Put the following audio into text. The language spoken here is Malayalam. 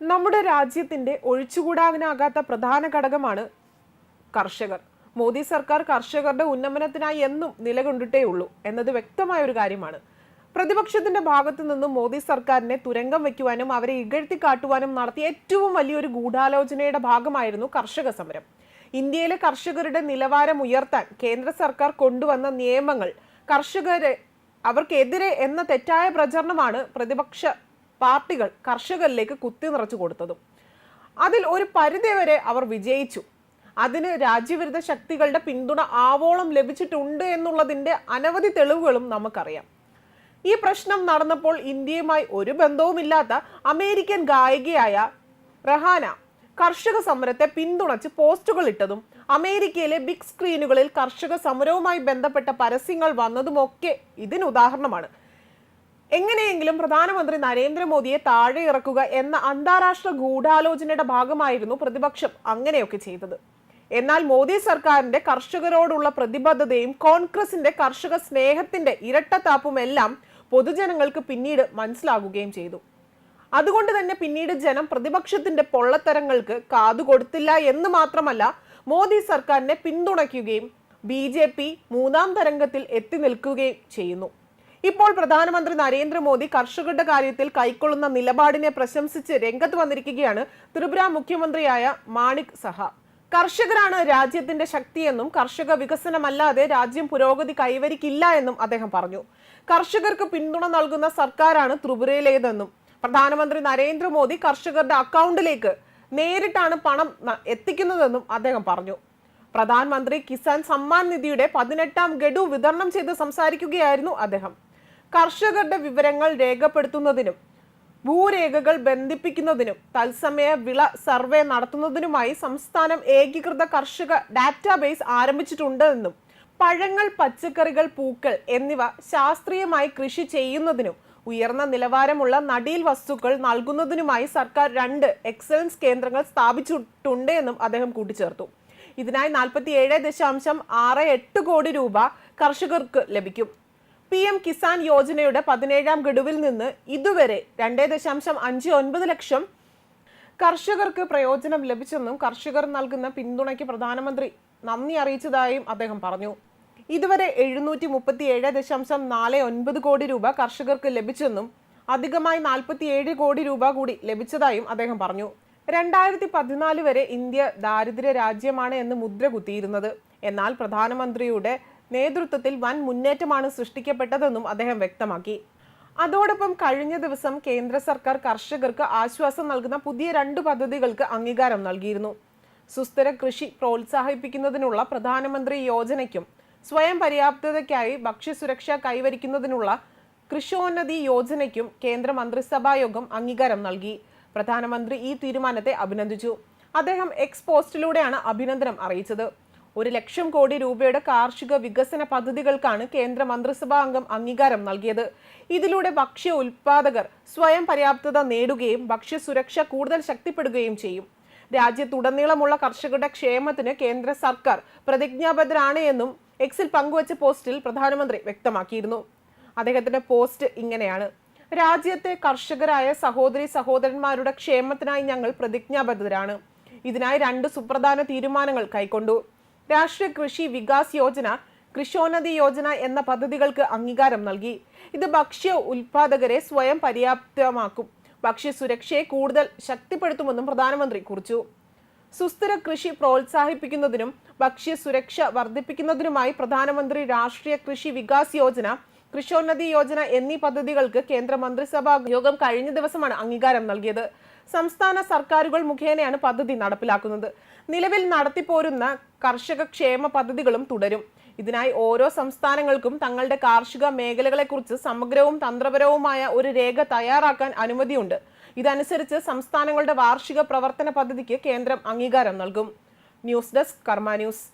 നമ്മുടെ രാജ്യത്തിന്റെ ഒഴിച്ചുകൂടാനാകാത്ത പ്രധാന ഘടകമാണ് കർഷകർ. മോദി സർക്കാർ കർഷകരുടെ ഉന്നമനത്തിനായി എന്നും നിലകൊണ്ടിട്ടേ ഉള്ളൂ എന്നത് വ്യക്തമായ ഒരു കാര്യമാണ്. പ്രതിപക്ഷത്തിന്റെ ഭാഗത്തു നിന്നും മോദി സർക്കാരിനെ തുരങ്കം വയ്ക്കുവാനും അവരെ ഇകഴ്ത്തി കാട്ടുവാനും നടത്തിയ ഏറ്റവും വലിയൊരു ഗൂഢാലോചനയുടെ ഭാഗമായിരുന്നു കർഷക സമരം. ഇന്ത്യയിലെ കർഷകരുടെ നിലവാരം ഉയർത്താൻ കേന്ദ്ര സർക്കാർ കൊണ്ടുവന്ന നിയമങ്ങൾ കർഷകരെ അവർക്കെതിരെ എന്ന തെറ്റായ പ്രചരണമാണ് പ്രതിപക്ഷ പാർട്ടികൾ കർഷകരിലേക്ക് കുത്തി നിറച്ചു കൊടുത്തതും. അതിൽ ഒരു പരിധിവരെ അവർ വിജയിച്ചു. അതിന് രാജ്യവിരുദ്ധ ശക്തികളുടെ പിന്തുണ ആവോളം ലഭിച്ചിട്ടുണ്ട് എന്നുള്ളതിന്റെ അനവധി തെളിവുകളും നമുക്കറിയാം. ഈ പ്രശ്നം നടന്നപ്പോൾ ഇന്ത്യയുമായി ഒരു ബന്ധവുമില്ലാത്ത അമേരിക്കൻ ഗായികയായ റഹാന കർഷക സമരത്തെ പിന്തുണച്ച് പോസ്റ്റുകൾ ഇട്ടതും അമേരിക്കയിലെ ബിഗ് സ്ക്രീനുകളിൽ കർഷക സമരവുമായി ബന്ധപ്പെട്ട പരസ്യങ്ങൾ വന്നതുമൊക്കെ ഇതിന് ഉദാഹരണമാണ്. എങ്ങനെയെങ്കിലും പ്രധാനമന്ത്രി നരേന്ദ്രമോദിയെ താഴെ ഇറക്കുക എന്ന അന്താരാഷ്ട്ര ഗൂഢാലോചനയുടെ ഭാഗമായിരുന്നു പ്രതിപക്ഷം അങ്ങനെയൊക്കെ ചെയ്തത്. എന്നാൽ മോദി സർക്കാരിന്റെ കർഷകരോടുള്ള പ്രതിബദ്ധതയും കോൺഗ്രസിന്റെ കർഷക സ്നേഹത്തിന്റെ ഇരട്ടത്താപ്പുമെല്ലാം പൊതുജനങ്ങൾക്ക് പിന്നീട് മനസ്സിലാകുകയും ചെയ്തു. അതുകൊണ്ട് തന്നെ പിന്നീട് ജനം പ്രതിപക്ഷത്തിന്റെ പൊള്ളത്തരങ്ങൾക്ക് കാതുകൊടുത്തില്ല എന്ന് മാത്രമല്ല മോദി സർക്കാരിനെ പിന്തുണയ്ക്കുകയും ബി മൂന്നാം തരംഗത്തിൽ എത്തി നിൽക്കുകയും ചെയ്യുന്നു. ഇപ്പോൾ പ്രധാനമന്ത്രി നരേന്ദ്രമോദി കർഷകരുടെ കാര്യത്തിൽ കൈക്കൊള്ളുന്ന നിലപാടിനെ പ്രശംസിച്ച് രംഗത്ത് വന്നിരിക്കുകയാണ് ത്രിപുര മുഖ്യമന്ത്രിയായ മാണിക് സഹ. കർഷകരാണ് രാജ്യത്തിന്റെ ശക്തിയെന്നും കർഷക വികസനമല്ലാതെ രാജ്യം പുരോഗതി കൈവരിക്കില്ല എന്നും അദ്ദേഹം പറഞ്ഞു. കർഷകർക്ക് പിന്തുണ നൽകുന്ന സർക്കാരാണ് ത്രിപുരയിലേതെന്നും പ്രധാനമന്ത്രി നരേന്ദ്രമോദി കർഷകരുടെ അക്കൗണ്ടിലേക്ക് നേരിട്ടാണ് പണം എത്തിക്കുന്നതെന്നും അദ്ദേഹം പറഞ്ഞു. പ്രധാനമന്ത്രി കിസാൻ സമ്മാൻ നിധിയുടെ പതിനെട്ടാം ഗഡു വിതരണം ചെയ്ത് സംസാരിക്കുകയായിരുന്നു അദ്ദേഹം. കർഷകരുടെ വിവരങ്ങൾ രേഖപ്പെടുത്തുന്നതിനും ഭൂരേഖകൾ ബന്ധിപ്പിക്കുന്നതിനും തത്സമയ വിള സർവേ നടത്തുന്നതിനുമായി സംസ്ഥാനം ഏകീകൃത കർഷക ഡാറ്റാബേസ് ആരംഭിച്ചിട്ടുണ്ടെന്നും പഴങ്ങൾ പച്ചക്കറികൾ പൂക്കൾ എന്നിവ ശാസ്ത്രീയമായി കൃഷി ചെയ്യുന്നതിനും ഉയർന്ന നിലവാരമുള്ള നടീൽ വസ്തുക്കൾ നൽകുന്നതിനുമായി സർക്കാർ രണ്ട് എക്സലൻസ് കേന്ദ്രങ്ങൾ സ്ഥാപിച്ചിട്ടുണ്ട് എന്നും അദ്ദേഹം കൂട്ടിച്ചേർത്തു. ഇതിനായി നാൽപ്പത്തി ഏഴ് ദശാംശം ആറ് എട്ട് കോടി രൂപ കർഷകർക്ക് ലഭിക്കും. പി എം കിസാൻ യോജനയുടെ പതിനേഴാം ഗഡുവിൽ നിന്ന് ഇതുവരെ രണ്ടേ ദശാംശം അഞ്ച് ഒൻപത് ലക്ഷം കർഷകർക്ക് പ്രയോജനം ലഭിച്ചെന്നും കർഷകർ നൽകുന്ന പിന്തുണയ്ക്ക് പ്രധാനമന്ത്രി നന്ദി അറിയിച്ചതായും അദ്ദേഹം പറഞ്ഞു. ഇതുവരെ എഴുന്നൂറ്റി മുപ്പത്തി ഏഴ് ദശാംശം നാല് ഒൻപത് കോടി രൂപ കർഷകർക്ക് ലഭിച്ചെന്നും അധികമായി നാൽപ്പത്തിയേഴ് കോടി രൂപ കൂടി ലഭിച്ചതായും അദ്ദേഹം പറഞ്ഞു. രണ്ടായിരത്തി പതിനാല് വരെ ഇന്ത്യ ദാരിദ്ര്യ രാജ്യമാണ് എന്ന് മുദ്ര കുത്തിയിരുന്നത്. എന്നാൽ പ്രധാനമന്ത്രിയുടെ നേതൃത്വത്തിൽ വൻ മുന്നേറ്റമാണ് സൃഷ്ടിക്കപ്പെട്ടതെന്നും അദ്ദേഹം വ്യക്തമാക്കി. അതോടൊപ്പം കഴിഞ്ഞ ദിവസം കേന്ദ്ര സർക്കാർ കർഷകർക്ക് ആശ്വാസം നൽകുന്ന പുതിയ രണ്ട് പദ്ധതികൾക്ക് അംഗീകാരം നൽകിയിരുന്നു. സുസ്ഥിര കൃഷി പ്രോത്സാഹിപ്പിക്കുന്നതിനുള്ള പ്രധാനമന്ത്രി യോജനയ്ക്കും സ്വയം പര്യാപ്തതയ്ക്കായി ഭക്ഷ്യസുരക്ഷ കൈവരിക്കുന്നതിനുള്ള കൃഷോന്നതി യോജനയ്ക്കും കേന്ദ്ര മന്ത്രിസഭാ യോഗം അംഗീകാരം നൽകി. പ്രധാനമന്ത്രി ഈ തീരുമാനത്തെ അഭിനന്ദിച്ചു. അദ്ദേഹം എക്സ് പോസ്റ്റിലൂടെയാണ് അഭിനന്ദനം അറിയിച്ചത്. ഒരു ലക്ഷം കോടി രൂപയുടെ കാർഷിക വികസന പദ്ധതികൾക്കാണ് കേന്ദ്ര മന്ത്രിസഭാ അംഗം അംഗീകാരം നൽകിയത്. ഇതിലൂടെ ഭക്ഷ്യ ഉൽപാദകർ സ്വയം പര്യാപ്തത നേടുകയും ഭക്ഷ്യസുരക്ഷ കൂടുതൽ ശക്തിപ്പെടുകയും ചെയ്യും. രാജ്യത്തുടനീളമുള്ള കർഷകരുടെ ക്ഷേമത്തിന് കേന്ദ്ര സർക്കാർ പ്രതിജ്ഞാബദ്ധരാണ് എന്നും എക്സിൽ പങ്കുവച്ച പോസ്റ്റിൽ പ്രധാനമന്ത്രി വ്യക്തമാക്കിയിരുന്നു. അദ്ദേഹത്തിന്റെ പോസ്റ്റ് ഇങ്ങനെയാണ്. രാജ്യത്തെ കർഷകരായ സഹോദരി സഹോദരന്മാരുടെ ക്ഷേമത്തിനായി ഞങ്ങൾ പ്രതിജ്ഞാബദ്ധരാണ്. ഇതിനായി രണ്ട് സുപ്രധാന തീരുമാനങ്ങൾ കൈക്കൊണ്ടു. രാഷ്ട്രീയ കൃഷി വികാസ് യോജന കൃഷോന്നതി യോജന എന്ന പദ്ധതികൾക്ക് അംഗീകാരം നൽകി. ഇത് ഭക്ഷ്യ ഉൽപാദകരെ സ്വയം പര്യാപ്തമാക്കും. ഭക്ഷ്യ സുരക്ഷയെ കൂടുതൽ ശക്തിപ്പെടുത്തുമെന്നും പ്രധാനമന്ത്രി കുറിച്ചു. സുസ്ഥിര കൃഷി പ്രോത്സാഹിപ്പിക്കുന്നതിനും ഭക്ഷ്യ സുരക്ഷ വർദ്ധിപ്പിക്കുന്നതിനുമായി പ്രധാനമന്ത്രി രാഷ്ട്രീയ കൃഷി വികാസ് യോജന കൃഷോന്നതി യോജന എന്നീ പദ്ധതികൾക്ക് കേന്ദ്ര മന്ത്രിസഭാ യോഗം കഴിഞ്ഞ ദിവസമാണ് അംഗീകാരം നൽകിയത്. സംസ്ഥാന സർക്കാരുകൾ മുഖേനയാണ് പദ്ധതി നടപ്പിലാക്കുന്നത്. നിലവിൽ നടത്തിപ്പോരുന്ന കർഷക ക്ഷേമ പദ്ധതികളും തുടരും. ഇതിനായി ഓരോ സംസ്ഥാനങ്ങൾക്കും തങ്ങളുടെ കാർഷിക മേഖലകളെക്കുറിച്ച് സമഗ്രവും തന്ത്രപരവുമായ ഒരു രേഖ തയ്യാറാക്കാൻ അനുമതിയുണ്ട്. ഇതനുസരിച്ച് സംസ്ഥാനങ്ങളുടെ വാർഷിക പ്രവർത്തന പദ്ധതിക്ക് കേന്ദ്രം അംഗീകാരം നൽകും. News desk Karma news.